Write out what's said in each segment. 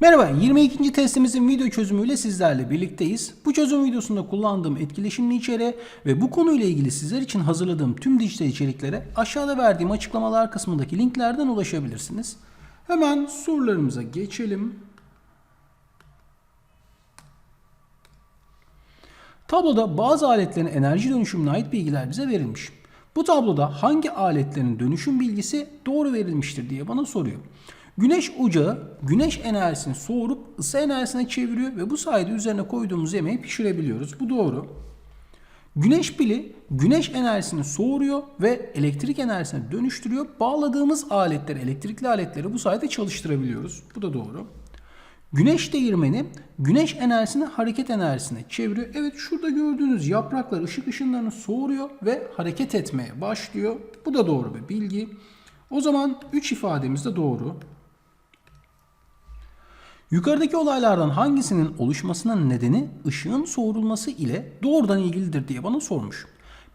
Merhaba, 22. testimizin video çözümüyle sizlerle birlikteyiz. Bu çözüm videosunda kullandığım etkileşimli içeriğe ve bu konuyla ilgili sizler için hazırladığım tüm dijital içeriklere aşağıda verdiğim açıklamalar kısmındaki linklerden ulaşabilirsiniz. Hemen sorularımıza geçelim. Tabloda bazı aletlerin enerji dönüşümüne ait bilgiler bize verilmiş. Bu tabloda hangi aletlerin dönüşüm bilgisi doğru verilmiştir diye bana soruyor. Güneş ocağı güneş enerjisini soğurup ısı enerjisine çeviriyor ve bu sayede üzerine koyduğumuz yemeği pişirebiliyoruz. Bu doğru. Güneş pili güneş enerjisini soğuruyor ve elektrik enerjisine dönüştürüyor. Bağladığımız aletleri, elektrikli aletleri bu sayede çalıştırabiliyoruz. Bu da doğru. Güneş değirmeni güneş enerjisini hareket enerjisine çeviriyor. Evet şurada gördüğünüz yapraklar ışık ışınlarını soğuruyor ve hareket etmeye başlıyor. Bu da doğru bir bilgi. O zaman 3 ifademiz de doğru. Yukarıdaki olaylardan hangisinin oluşmasının nedeni ışığın soğurulması ile doğrudan ilgilidir diye bana sormuş.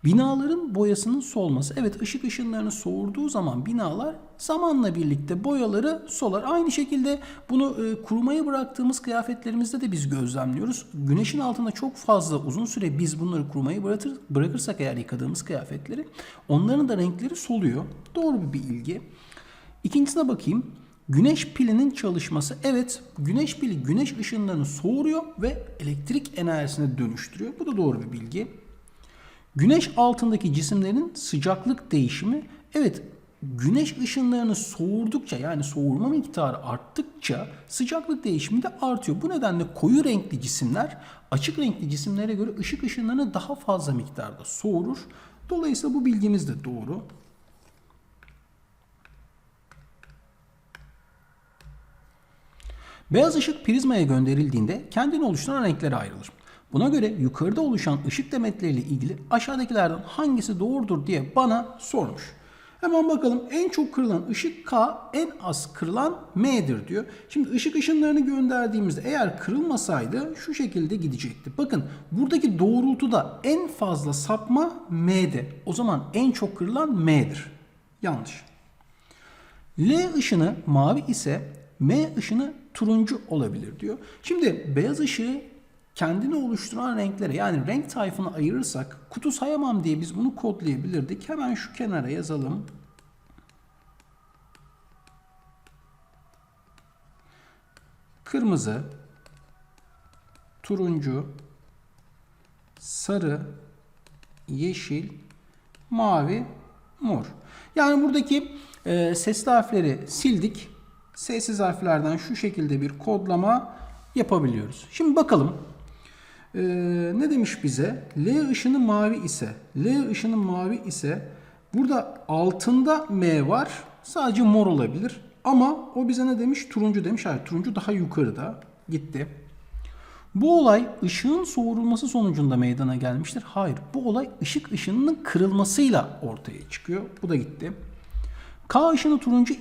Binaların boyasının solması. Evet ışık ışınlarını soğurduğu zaman binalar zamanla birlikte boyaları solar. Aynı şekilde bunu e, kurumaya bıraktığımız kıyafetlerimizde de biz gözlemliyoruz. Güneşin altında çok fazla uzun süre biz bunları kurumaya bırakır, bırakırsak eğer yıkadığımız kıyafetleri onların da renkleri soluyor. Doğru bir bilgi. İkincisine bakayım. Güneş pilinin çalışması. Evet, güneş pili güneş ışınlarını soğuruyor ve elektrik enerjisine dönüştürüyor. Bu da doğru bir bilgi. Güneş altındaki cisimlerin sıcaklık değişimi. Evet, güneş ışınlarını soğurdukça yani soğurma miktarı arttıkça sıcaklık değişimi de artıyor. Bu nedenle koyu renkli cisimler açık renkli cisimlere göre ışık ışınlarını daha fazla miktarda soğurur. Dolayısıyla bu bilgimiz de doğru. Beyaz ışık prizmaya gönderildiğinde kendini oluşturan renklere ayrılır. Buna göre yukarıda oluşan ışık demetleriyle ilgili aşağıdakilerden hangisi doğrudur diye bana sormuş. Hemen bakalım en çok kırılan ışık K, en az kırılan M'dir diyor. Şimdi ışık ışınlarını gönderdiğimizde eğer kırılmasaydı şu şekilde gidecekti. Bakın buradaki doğrultuda en fazla sapma M'de. O zaman en çok kırılan M'dir. Yanlış. L ışını mavi ise M ışını turuncu olabilir diyor. Şimdi beyaz ışığı kendini oluşturan renklere yani renk tayfını ayırırsak kutu sayamam diye biz bunu kodlayabilirdik. Hemen şu kenara yazalım. Kırmızı, turuncu, sarı, yeşil, mavi, mor. Yani buradaki e, sesli harfleri sildik. Sessiz harflerden şu şekilde bir kodlama yapabiliyoruz. Şimdi bakalım. Ee, ne demiş bize? L ışını mavi ise, L ışını mavi ise burada altında M var. Sadece mor olabilir. Ama o bize ne demiş? Turuncu demiş. Hayır, turuncu daha yukarıda. Gitti. Bu olay ışığın soğurulması sonucunda meydana gelmiştir. Hayır, bu olay ışık ışınının kırılmasıyla ortaya çıkıyor. Bu da gitti. K ışını turuncu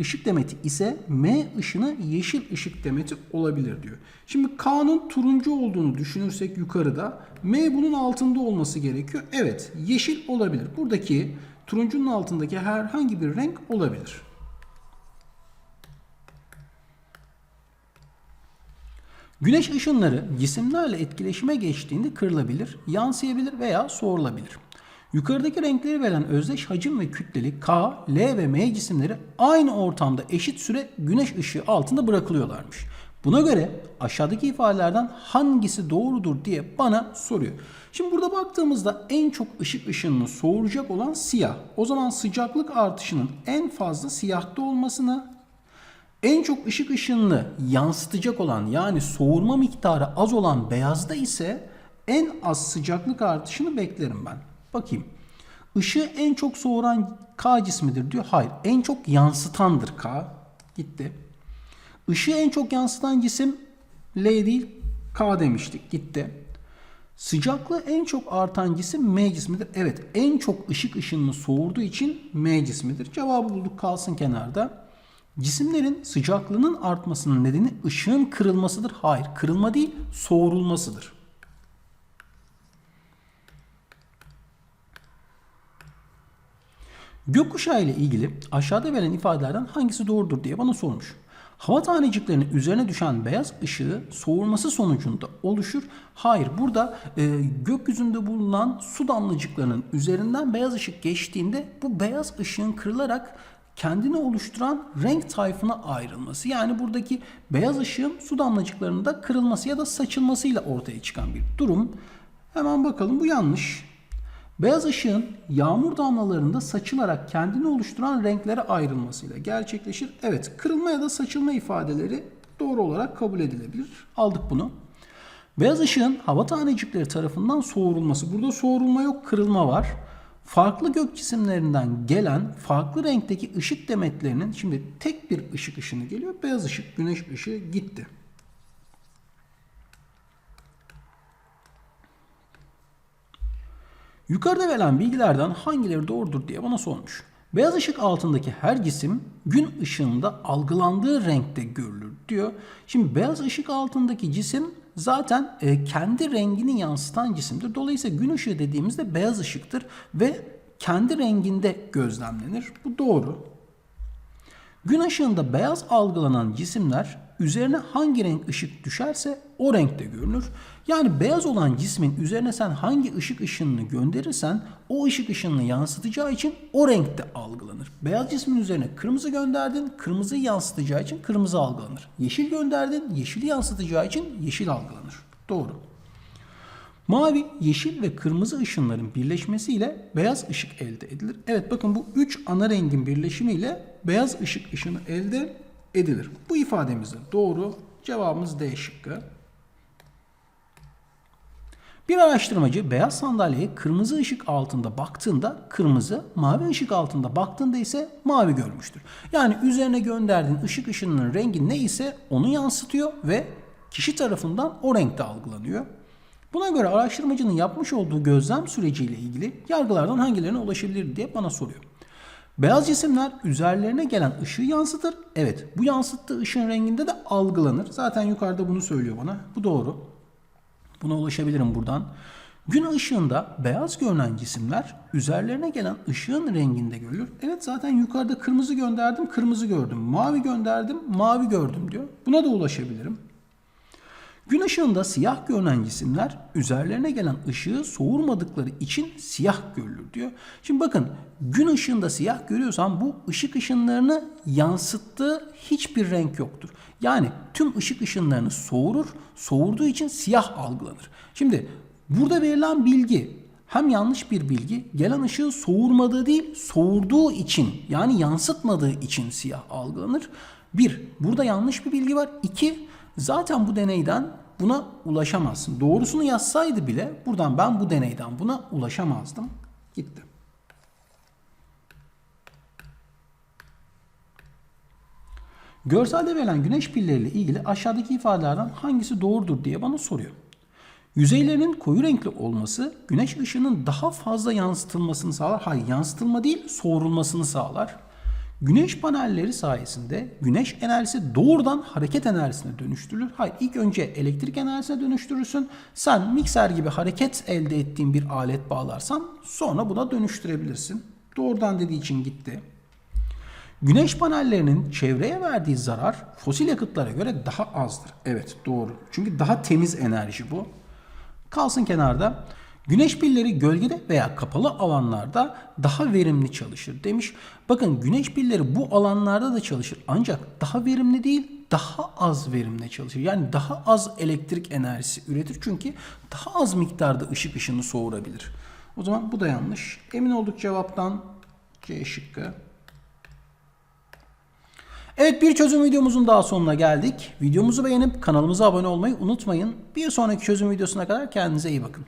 ışık demeti ise M ışını yeşil ışık demeti olabilir diyor. Şimdi K'nın turuncu olduğunu düşünürsek yukarıda M bunun altında olması gerekiyor. Evet yeşil olabilir. Buradaki turuncunun altındaki herhangi bir renk olabilir. Güneş ışınları cisimlerle etkileşime geçtiğinde kırılabilir, yansıyabilir veya soğurulabilir. Yukarıdaki renkleri veren özdeş hacim ve kütleli K, L ve M cisimleri aynı ortamda eşit süre güneş ışığı altında bırakılıyorlarmış. Buna göre aşağıdaki ifadelerden hangisi doğrudur diye bana soruyor. Şimdi burada baktığımızda en çok ışık ışınını soğuracak olan siyah. O zaman sıcaklık artışının en fazla siyahta olmasını, en çok ışık ışınını yansıtacak olan yani soğurma miktarı az olan beyazda ise en az sıcaklık artışını beklerim ben. Bakayım. Işığı en çok soğuran K cismidir diyor. Hayır. En çok yansıtandır K. Gitti. Işığı en çok yansıtan cisim L değil K demiştik. Gitti. Sıcaklığı en çok artan cisim M cismidir. Evet en çok ışık ışınını soğurduğu için M cismidir. Cevabı bulduk kalsın kenarda. Cisimlerin sıcaklığının artmasının nedeni ışığın kırılmasıdır. Hayır kırılma değil soğurulmasıdır. Gökkuşağı ile ilgili aşağıda verilen ifadelerden hangisi doğrudur diye bana sormuş. Hava taneciklerinin üzerine düşen beyaz ışığı soğurması sonucunda oluşur. Hayır burada e, gökyüzünde bulunan su damlacıklarının üzerinden beyaz ışık geçtiğinde bu beyaz ışığın kırılarak kendini oluşturan renk tayfına ayrılması. Yani buradaki beyaz ışığın su damlacıklarında kırılması ya da saçılmasıyla ortaya çıkan bir durum. Hemen bakalım bu yanlış. Beyaz ışığın yağmur damlalarında saçılarak kendini oluşturan renklere ayrılmasıyla gerçekleşir. Evet, kırılma ya da saçılma ifadeleri doğru olarak kabul edilebilir. Aldık bunu. Beyaz ışığın hava tanecikleri tarafından soğurulması. Burada soğurulma yok, kırılma var. Farklı gök cisimlerinden gelen farklı renkteki ışık demetlerinin şimdi tek bir ışık ışını geliyor. Beyaz ışık, güneş ışığı gitti. Yukarıda verilen bilgilerden hangileri doğrudur diye bana sormuş. Beyaz ışık altındaki her cisim gün ışığında algılandığı renkte görülür diyor. Şimdi beyaz ışık altındaki cisim zaten e, kendi rengini yansıtan cisimdir. Dolayısıyla gün ışığı dediğimizde beyaz ışıktır ve kendi renginde gözlemlenir. Bu doğru. Gün ışığında beyaz algılanan cisimler üzerine hangi renk ışık düşerse o renkte görünür. Yani beyaz olan cismin üzerine sen hangi ışık ışınını gönderirsen o ışık ışınını yansıtacağı için o renkte algılanır. Beyaz cismin üzerine kırmızı gönderdin, kırmızıyı yansıtacağı için kırmızı algılanır. Yeşil gönderdin, yeşili yansıtacağı için yeşil algılanır. Doğru. Mavi, yeşil ve kırmızı ışınların birleşmesiyle beyaz ışık elde edilir. Evet bakın bu üç ana rengin birleşimiyle beyaz ışık ışını elde edilir. Bu ifademiz de doğru. Cevabımız D şıkkı. Bir araştırmacı beyaz sandalyeye kırmızı ışık altında baktığında kırmızı, mavi ışık altında baktığında ise mavi görmüştür. Yani üzerine gönderdiğin ışık ışınının rengi ne ise onu yansıtıyor ve kişi tarafından o renkte algılanıyor. Buna göre araştırmacının yapmış olduğu gözlem süreciyle ilgili yargılardan hangilerine ulaşabilir diye bana soruyor. Beyaz cisimler üzerlerine gelen ışığı yansıtır. Evet bu yansıttığı ışığın renginde de algılanır. Zaten yukarıda bunu söylüyor bana. Bu doğru. Buna ulaşabilirim buradan. Gün ışığında beyaz görünen cisimler üzerlerine gelen ışığın renginde görülür. Evet zaten yukarıda kırmızı gönderdim, kırmızı gördüm. Mavi gönderdim, mavi gördüm diyor. Buna da ulaşabilirim. Gün ışığında siyah görünen cisimler üzerlerine gelen ışığı soğurmadıkları için siyah görülür diyor. Şimdi bakın gün ışığında siyah görüyorsam bu ışık ışınlarını yansıttığı hiçbir renk yoktur. Yani tüm ışık ışınlarını soğurur, soğurduğu için siyah algılanır. Şimdi burada verilen bilgi hem yanlış bir bilgi, gelen ışığı soğurmadığı değil, soğurduğu için yani yansıtmadığı için siyah algılanır. Bir, burada yanlış bir bilgi var. İki, zaten bu deneyden buna ulaşamazsın. Doğrusunu yazsaydı bile buradan ben bu deneyden buna ulaşamazdım. Gitti. Görselde verilen güneş pilleriyle ilgili aşağıdaki ifadelerden hangisi doğrudur diye bana soruyor. Yüzeylerinin koyu renkli olması güneş ışığının daha fazla yansıtılmasını sağlar. Hayır yansıtılma değil soğurulmasını sağlar. Güneş panelleri sayesinde güneş enerjisi doğrudan hareket enerjisine dönüştürülür. Hayır ilk önce elektrik enerjisine dönüştürürsün. Sen mikser gibi hareket elde ettiğin bir alet bağlarsan sonra buna dönüştürebilirsin. Doğrudan dediği için gitti. Güneş panellerinin çevreye verdiği zarar fosil yakıtlara göre daha azdır. Evet doğru. Çünkü daha temiz enerji bu. Kalsın kenarda. Güneş pilleri gölgede veya kapalı alanlarda daha verimli çalışır demiş. Bakın güneş pilleri bu alanlarda da çalışır ancak daha verimli değil daha az verimli çalışır. Yani daha az elektrik enerjisi üretir çünkü daha az miktarda ışık ışını soğurabilir. O zaman bu da yanlış. Emin olduk cevaptan C şıkkı. Evet bir çözüm videomuzun daha sonuna geldik. Videomuzu beğenip kanalımıza abone olmayı unutmayın. Bir sonraki çözüm videosuna kadar kendinize iyi bakın.